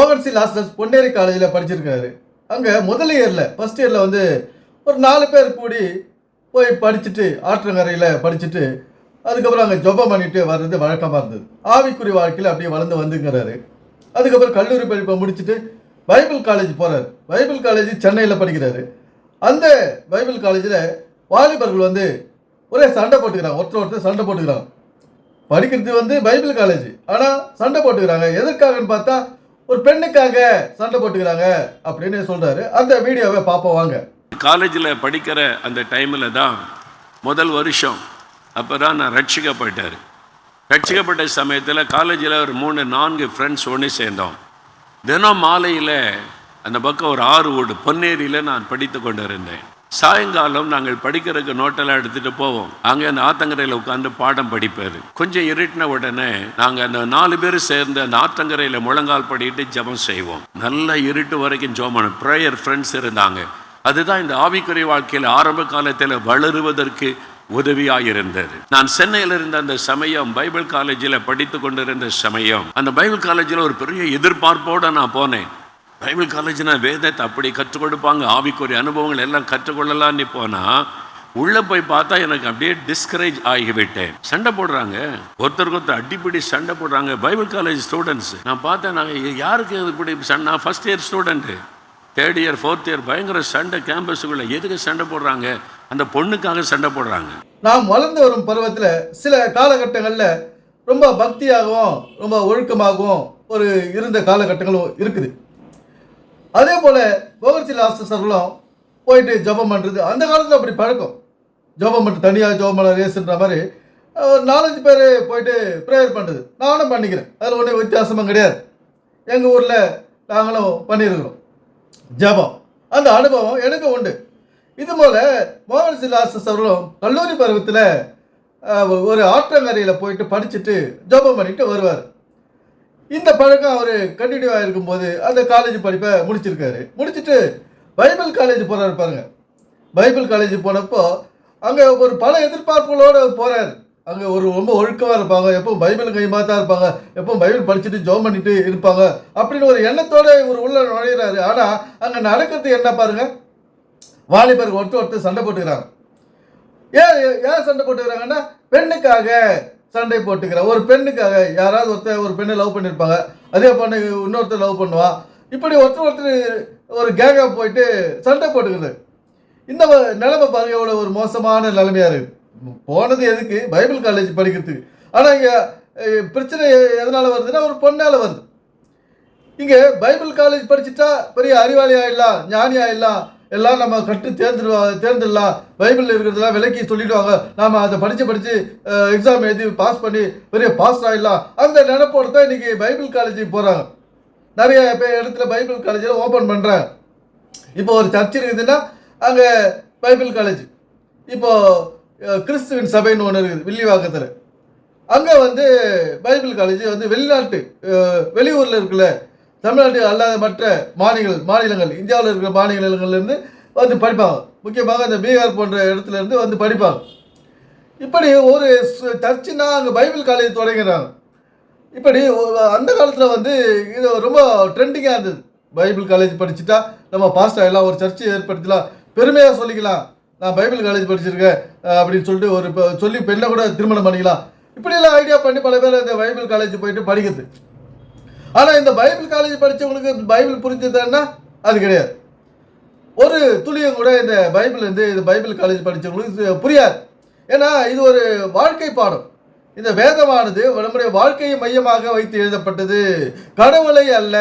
Overseer லாஸ்டர்ஸ் Ponneri காலேஜில் படிச்சிருக்காரு. அங்கே முதல் இயரில் ஃபஸ்ட் இயரில் வந்து ஒரு நாலு பேர் கூடி போய் படிச்சுட்டு ஆற்றங்கரையில் படிச்சுட்டு அதுக்கப்புறம் அங்கே ஜொபம் பண்ணிட்டு வர்றது வழக்கமாக இருந்தது. ஆவிக்குறி வாழ்க்கையில் அப்படியே வளர்ந்து வந்துங்கிறாரு. அதுக்கப்புறம் கல்லூரி படிப்பை முடிச்சுட்டு பைபிள் காலேஜ் போகிறார் பைபிள் காலேஜ் சென்னையில் படிக்கிறாரு. அந்த பைபிள் காலேஜில் வாலிபர்கள் வந்து ஒரே சண்டை போட்டுக்கிறாங்க. ஒருத்தர் ஒருத்தர் சண்டை போட்டுக்கிறாங்க. படிக்கிறது வந்து பைபிள் காலேஜ். ஆனால் சண்டை போட்டுக்கிறாங்க. எதற்காகன்னு பார்த்தா ஒரு பெண்ணுக்காக சண்டை போட்டுக்கிறாங்க அப்படின்னு சொல்றாரு. அந்த வீடியோவை பார்ப்போம் வாங்க. காலேஜில் படிக்கிற அந்த டைமில் தான் முதல் வருஷம். அப்போ தான் நான் ரட்சிக்கப்பட்டார். ரட்சிக்கப்பட்ட சமயத்தில் காலேஜில் ஒரு மூணு நான்கு ஃப்ரெண்ட்ஸ் ஒன்று சேர்ந்தோம். தினம் மாலையில் அந்த பக்கம் ஒரு ஆறு ஓடு பொன்னேரியில் நான் படித்து கொண்டு இருந்தேன் சாயங்காலம் நாங்கள் படிக்கிறதுக்கு நோட்டெல்லாம் எடுத்துகிட்டு போவோம். அங்கே அந்த ஆத்தங்கரையில் உட்காந்து பாடம் படிப்பார். கொஞ்சம் இருட்டின உடனே நாங்கள் அந்த நாலு பேர் சேர்ந்து அந்த ஆத்தங்கரையில் முழங்கால் படிட்டு ஜெபம் செய்வோம். நல்ல இருட்டு வரைக்கும் ஜோமனம் ப்ரேயர் ஃப்ரெண்ட்ஸ் இருந்தாங்க. அதுதான் இந்த ஆவிக்குறை வாழ்க்கையில் ஆரம்ப காலத்தில் வளருவதற்கு உதவியாக இருந்தது. நான் சென்னையில் இருந்த அந்த சமயம் பைபிள் காலேஜில் படித்து கொண்டிருந்த சமயம் அந்த பைபிள் காலேஜில் ஒரு பெரிய எதிர்பார்ப்போடு நான் போனேன். பைபிள் காலேஜ்னா வேதத்தை அப்படி கற்றுக் கொடுப்பாங்க. ஆவிக்குரிய அனுபவங்கள் எல்லாம் கற்றுக்கொள்ளலான்னு போனால் உள்ளே போய் பார்த்தா எனக்கு அப்படியே டிஸ்கரேஜ் ஆகிவிட்டேன். சண்டை போடுறாங்க. ஒருத்தருக்கு ஒருத்தர் அடிப்படி சண்டை போடுறாங்க. பைபிள் காலேஜ் ஸ்டூடெண்ட்ஸ் நான் பார்த்தேன் நாங்கள் யாருக்கு இப்படி சண்டை first year student third year fourth year பயங்கர சண்டை கேம்பஸுக்குள்ளே எதுக்கு சண்டை போடுறாங்க? அந்த பொண்ணுக்காக சண்டை போடுறாங்க. நாம் வளர்ந்து வரும் பருவத்தில் சில காலகட்டங்களில் ரொம்ப பக்தியாகவும் ரொம்ப ஒழுக்கமாகவும் ஒரு இருந்த காலகட்டங்களும் இருக்குது. அதே போல் போகர்சி லாஸ்டர்களும் போயிட்டு ஜெபம் பண்ணுறது அந்த காலத்தில் அப்படி பழக்கம். ஜெபம் பண்ணுறது தனியாக ஜெபம் பண்ண ரேஸ்ன்ற மாதிரி ஒரு நாலஞ்சு பேர் போயிட்டு ப்ரேயர் பண்ணுறது நானும் பண்ணிக்கிறேன். அதில் ஒன்றும் வித்தியாசமும் கிடையாது. எங்கள் ஊரில் நாங்களும் பண்ணியிருக்கிறோம். ஜெபம். அந்த அனுபவம் எனக்கு உண்டு. இது போல் மோகன் சிலாசஸ் அவர்களும் கல்லூரி பருவத்தில் ஒரு ஆற்றங்கரையில் போயிட்டு படிச்சுட்டு ஜெபம் பண்ணிட்டு வருவார். இந்த பழக்கம் அவர் கண்டினியூவாக இருக்கும்போது அந்த காலேஜ் படிப்பை முடிச்சிருக்காரு. முடிச்சுட்டு பைபிள் காலேஜ் போகிறாரு பாருங்க. பைபிள் காலேஜ் போனப்போ அங்கே ஒரு பல எதிர்பார்ப்புகளோடு போகிறார் அங்கே ஒரு ரொம்ப ஒழுக்கமாக இருப்பாங்க. எப்போ பைபிள் கைமாக தான் இருப்பாங்க. எப்போ பைபிள் படிச்சுட்டு ஜோம் பண்ணிட்டு இருப்பாங்க அப்படின்னு ஒரு எண்ணத்தோடு இவர் உள்ள நுழையிறாரு. ஆனால் அங்கே நடக்கிறது என்ன பாருங்க? வாலிபர் ஒருத்தர் ஒருத்தர் சண்டை போட்டுக்கிறாங்க. ஏன் ஏன் சண்டை போட்டுக்கிறாங்கன்னா பெண்ணுக்காக சண்டை போட்டுக்கிறாங்க ஒரு பெண்ணுக்காக யாராவது ஒருத்தர் ஒரு பெண்ணை லவ் பண்ணியிருப்பாங்க அதே பொண்ணு இன்னொருத்தர் லவ் பண்ணுவான் இப்படி ஒருத்தர் ஒருத்தர் ஒரு கேங்காக போயிட்டு சண்டை போட்டுக்கிறது. இந்த நிலைமை பாருங்க எவ்வளோ ஒரு மோசமான நிலைமையாக இருக்குது போனது எதுக்கு? பைபிள் காலேஜ் படிக்கிறதுக்கு. ஆனால் இங்கே பிரச்சனை எதனால் வருதுன்னா ஒரு பொண்ணால் வருது. இங்கே பைபிள் காலேஜ் படிச்சுட்டா பெரிய அறிவாளி ஆயிடலாம் ஞானி ஆயிடலாம் எல்லாம் நம்ம கற்று தேர்ந்துடுவா தேர்ந்துடலாம் பைபிள் இருக்கிறதெல்லாம் விலக்கி சொல்லிடுவாங்க. நாம் அதை படித்து படித்து எக்ஸாம் எழுதி பாஸ் பண்ணி பெரிய பாஸ் ஆகிடலாம் அந்த நினைப்போடு தான் இன்றைக்கி பைபிள் காலேஜுக்கு போகிறாங்க நிறைய பேர் இடத்துல பைபிள் காலேஜில் ஓப்பன் பண்ணுறாங்க இப்போ ஒரு சர்ச் இருக்குதுன்னா அங்கே பைபிள் காலேஜ் இப்போ கிறிஸ்துவின் சபைன்னு ஒன்று இருக்குது வில்லிவாக்கத்தில். அங்கே வந்து பைபிள் காலேஜ் வந்து வெளிநாட்டு வெளியூரில் இருக்குல்ல. தமிழ்நாடு அல்லாத மற்ற மாநிலங்கள் மாநிலங்கள் இந்தியாவில் இருக்கிற மாநிலங்கள்லேருந்து வந்து படிப்பாங்க. முக்கியமாக இந்த பீகார் போன்ற இடத்துல இருந்து வந்து படிப்பாங்க. இப்படி ஒரு ச- சர்ச்சுனா அங்கே பைபிள் காலேஜ் தொடங்குறாங்க இப்படி அந்த காலத்தில் வந்து இது ரொம்ப ட்ரெண்டிங்காக இருந்தது. பைபிள் காலேஜ் படிச்சுட்டா நம்ம பாஸ்ட் ஆகிடலாம் ஒரு சர்ச்சை ஏற்படுத்தலாம். பெருமையாக சொல்லிக்கலாம். நான் பைபிள் காலேஜ் படிச்சிருக்கேன் அப்படின்னு சொல்லிட்டு ஒரு சொல்லி பெண்ணை கூட திருமணம் பண்ணிக்கலாம். இப்படியெல்லாம் ஐடியா பண்ணி பல பேர் இந்த பைபிள் காலேஜ் போயிட்டு படிக்கிறது. ஆனால் இந்த பைபிள் காலேஜ் படித்தவங்களுக்கு பைபிள் புரிஞ்சதுன்னா அது கிடையாது. ஒரு துளியும் கூட இந்த பைபிள் வந்து இந்த பைபிள் காலேஜ் படித்தவங்களுக்கு புரியாது. ஏன்னா இது ஒரு வாழ்க்கை பாடம். இந்த வேதமானது நம்முடைய வாழ்க்கையை மையமாக வைத்து எழுதப்பட்டது. கடவுளை அல்ல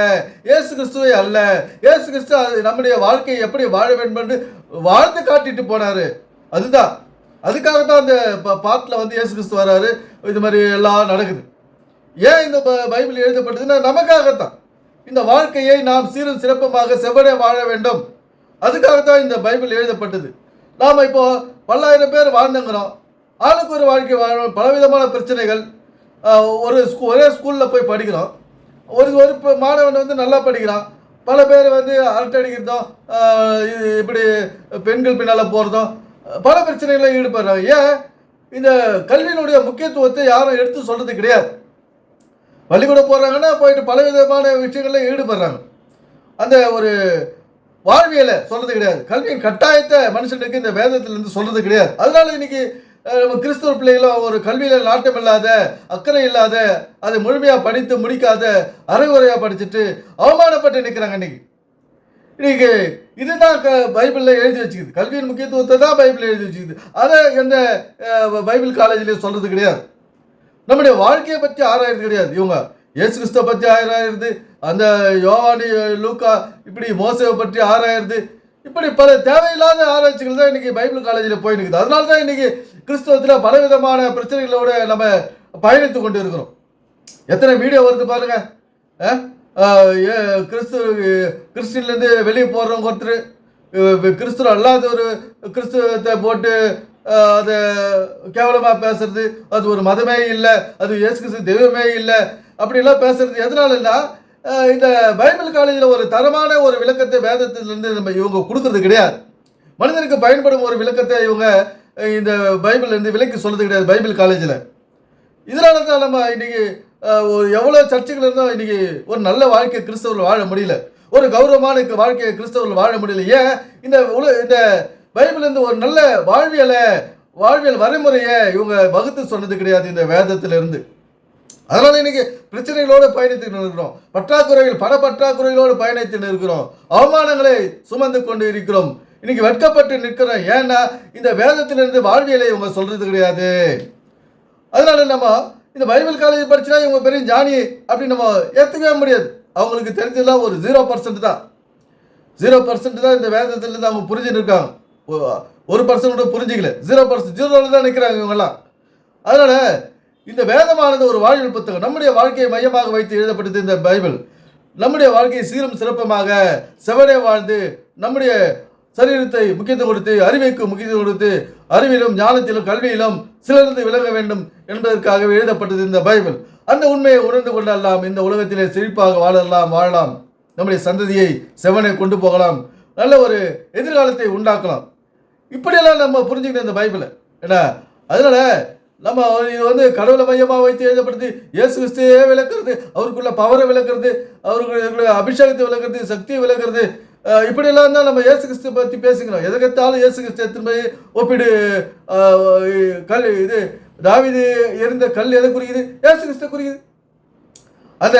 இயேசு கிறிஸ்துவை அல்ல. இயேசு கிறிஸ்து அது நம்முடைய வாழ்க்கையை எப்படி வாழ வேண்டும் என்று வாழ்ந்து காட்டிட்டு போனாரு. அதுதான். அதுக்காக தான் அந்த பாட்டில் வந்து இயேசு கிறிஸ்து வர்றாரு இது மாதிரி எல்லாம் நடக்குது. ஏன் இந்த ப- பைபிள் எழுதப்பட்டதுன்னா நமக்காகத்தான். இந்த வாழ்க்கையை நாம் சீரும் சிறப்பமாக செவ்வனே வாழ வேண்டும். அதுக்காகத்தான் இந்த பைபிள் எழுதப்பட்டது. நாம் இப்போ பல்லாயிரம் பேர் வாழ்ந்துங்கிறோம். ஆளுக்கு ஒரு வாழ்க்கை வாழ பலவிதமான பிரச்சனைகள். ஒரு ஸ்கூ ஒரே ஸ்கூலில் போய் படிக்கிறோம். ஒரு ஒரு இப்போ மாணவன் வந்து நல்லா படிக்கிறான். பல பேர் வந்து அரட்டடிக்கிறதும் இது இப்படி பெண்கள் பின்னால் போகிறதும் பல பிரச்சனைகளில் ஈடுபடுறாங்க. ஏன்? இந்த கல்வியினுடைய முக்கியத்துவத்தை யாரும் எடுத்து சொல்கிறது கிடையாது. பள்ளிக்கூடம் போகிறாங்கன்னா போயிட்டு பலவிதமான விஷயங்களில் ஈடுபடுறாங்க. அந்த ஒரு வாழ்வியலை சொல்றது கிடையாது. கல்வியின் கட்டாயத்தை மனுஷனுக்கு இந்த வேதத்திலிருந்து சொல்றது கிடையாது. அதனால இன்னைக்கு நம்ம கிறிஸ்தவ பிள்ளைகளும் ஒரு கல்வியில நாட்டம் இல்லாத அக்கறை இல்லாத அதை முழுமையா படித்து முடிக்காத அரைகுறையா படிச்சுட்டு அவமானப்பட்டு நிற்கிறாங்க இன்னைக்கு. இன்னைக்கு இதுதான் க பைபிளில் எழுதி வச்சுக்குது. கல்வியின் முக்கியத்துவத்தை தான் பைபிள் எழுதி வச்சுக்குது. அதை எந்த பைபிள் காலேஜ்லேயும் சொல்றது கிடையாது. நம்முடைய வாழ்க்கையை பற்றி ஆராயிறது கிடையாது. இவங்க இயேசு கிறிஸ்துவ பற்றி ஆராயிறது அந்த யோவானி லூக்கா இப்படி மோசவை பற்றி ஆராயிறது இப்படி பல தேவையில்லாத ஆராய்ச்சிகள் தான் இன்னைக்கு பைபிள் காலேஜில் போய் நிற்குது அதனால தான் இன்னைக்கு கிறிஸ்தவத்தில் பலவிதமான பிரச்சனைகளோட நம்ம பயணித்து கொண்டு இருக்கிறோம் எத்தனை வீடியோ வருது பாருங்க. ஏ- கிறிஸ்து கிறிஸ்டின்லேருந்து வெளியே போடுறவங்க ஒருத்தர் கிறிஸ்துவ அல்லாத ஒரு கிறிஸ்துவத்தை போட்டு அது கேவலமாக பேசுறது அது ஒரு மதமே இல்லை அது இயேசு தெய்வமே இல்லை அப்படிலாம் பேசுறது எதனாலன்னா இந்த பைபிள் காலேஜில் ஒரு தரமான ஒரு விளக்கத்தை வேதத்திலிருந்து நம்ம இவங்க கொடுக்கறது கிடையாது. மனிதனுக்கு பயன்படும் ஒரு விளக்கத்தை இவங்க இந்த பைபிள்லேருந்து விலக்கி சொல்கிறது கிடையாது பைபிள் காலேஜில். இதனால தான் நம்ம இன்றைக்கி ஒரு எவ்வளோ சர்ச்சைகள் இருந்தால் இன்றைக்கி ஒரு நல்ல வாழ்க்கை கிறிஸ்தவர்கள் வாழ முடியல. ஒரு கௌரவமான வாழ்க்கையை கிறிஸ்தவர்கள் வாழ முடியல. ஏன்? இந்த உல இந்த பைபிள்லேருந்து ஒரு நல்ல வாழ்வியலை வாழ்வியல் வரைமுறையை இவங்க வகுத்து சொன்னது கிடையாது இந்த வேதத்திலிருந்து. அதனால இன்னைக்கு பிரச்சனைகளோடு பயணித்து இருக்கிறோம் பற்றாக்குறைகள் பல பற்றாக்குறைகளோடு பயணித்து இருக்கிறோம் அவமானங்களை சுமந்து கொண்டு இருக்கிறோம். இன்னைக்கு வெட்கப்பட்டு நிற்கிறோம். ஏன்னா இந்த வேதத்திலிருந்து வாழ்வியலை இவங்க சொல்றது கிடையாது. அதனால நம்ம இந்த பைபிள் காலேஜ் படிச்சுனா இவங்க பெரிய ஜானி அப்படின்னு நம்ம ஏற்றுக்கவே முடியாது. அவங்களுக்கு தெரிஞ்சதெல்லாம் ஒரு ஜீரோ பர்சன்ட் தான். ஜீரோ பர்சன்ட் தான் இந்த வேதத்திலிருந்து அவங்க புரிஞ்சுட்டு இருக்காங்க. ஒரு பர்சன்ட் கூட புரிஞ்சிக்கல. ஜீரோ பர்சன்ட் ஜீரோவில் தான் நிற்கிறாங்க இவங்கெல்லாம். அதனால் இந்த வேதமானது ஒரு வாழ்வியல் புத்தகம். நம்முடைய வாழ்க்கையை மையமாக வைத்து எழுதப்பட்டது இந்த பைபிள். நம்முடைய வாழ்க்கையை சீரும் சிறப்பமாக செவனே வாழ்ந்து நம்முடைய சரீரத்தை முக்கியத்துவம் கொடுத்து அறிவைக்கு முக்கியத்துவம் கொடுத்து அறிவிலும் ஞானத்திலும் கல்வியிலும் சிலர்ந்து விளங்க வேண்டும் என்பதற்காகவே எழுதப்பட்டது இந்த பைபிள். அந்த உண்மையை உணர்ந்து கொள்ளலாம் இந்த உலகத்திலே செழிப்பாக வாழலாம் வாழலாம். நம்முடைய சந்ததியை செவனை கொண்டு போகலாம். நல்ல ஒரு எதிர்காலத்தை உண்டாக்கலாம். இப்படியெல்லாம் நம்ம புரிஞ்சுக்கணும் இந்த பைபிளை. ஏன்னா அதனால நம்ம இது வந்து கடவுளை மையமாக வைத்து எழுதப்படுது இயேசு கிறிஸ்தையே விளக்குறது அவருக்குள்ள பவரை விளக்குறது அவருக்குள்ள அபிஷேகத்தை விளக்குறது சக்தியை விளக்குறது இப்படியெல்லாம் தான் நம்ம இயேசு கிறிஸ்து பற்றி பேசுகிறோம். எதுக்கத்தாலும் இயேசு கிறிஸ்து எடுத்துன்னு ஒப்பிடு கல் இது தாவிது எரிந்த கல் எதை குறிக்குது? இயேசு கிறிஸ்து குறிக்குது. அந்த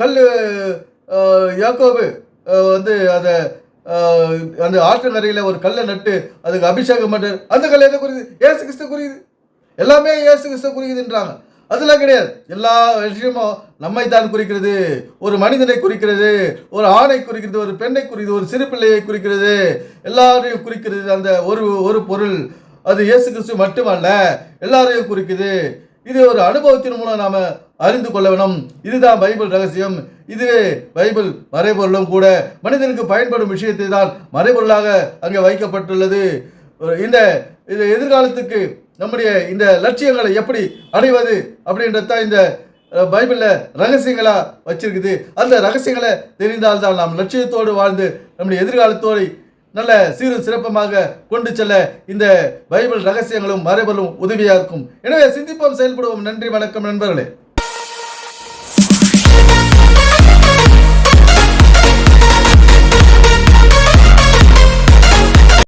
கல் யாக்கோபு வந்து அதை அந்த ஆற்றங்கரையில் ஒரு கல்லை நட்டு அதுக்கு அபிஷேகம் பண்ணு அந்த கல் எதை குறியுது ஏசு கிறிஸ்து குறியுது எல்லாமே ஏசு கிறிஸ்து குறியுதுன்றாங்க அதெல்லாம் கிடையாது. எல்லா விஷயமும் நம்மை தான் குறிக்கிறது. ஒரு மனிதனை குறிக்கிறது. ஒரு ஆணை குறிக்கிறது. ஒரு பெண்ணை குறிக்கிறது. ஒரு சிறு பிள்ளையை குறிக்கிறது. எல்லாரையும் குறிக்கிறது. அந்த ஒரு ஒரு பொருள். அது இயேசு கிறிஸ்து மட்டுமல்ல எல்லாரையும் குறிக்குது. இது ஒரு அனுபவத்தின் மூலம் நாம அறிந்து கொள்ள வேணும். இதுதான் பைபிள் ரகசியம். இதுவே பைபிள் மறைபொருளும் கூட. மனிதனுக்கு பயன்படும் விஷயத்தை தான் மறைபொருளாக அங்கே வைக்கப்பட்டுள்ளது. இந்த இது எதிர்காலத்துக்கு நம்முடைய இந்த லட்சியங்களை எப்படி அடைவது அப்படின்றது தான் இந்த பைபிளில் ரகசியங்களாக வச்சிருக்குது. அந்த ரகசியங்களை தெரிந்தால்தான் நாம் லட்சியத்தோடு வாழ்ந்து நம்முடைய எதிர்காலத்தோடு நல்ல சீரு சிறப்பமாக கொண்டு செல்ல இந்த பைபிள் ரகசியங்களும் மறைபொருளும் உதவியாக இருக்கும். எனவே சிந்திப்போம் செயல்படுவோம். நன்றி வணக்கம் நண்பர்களே.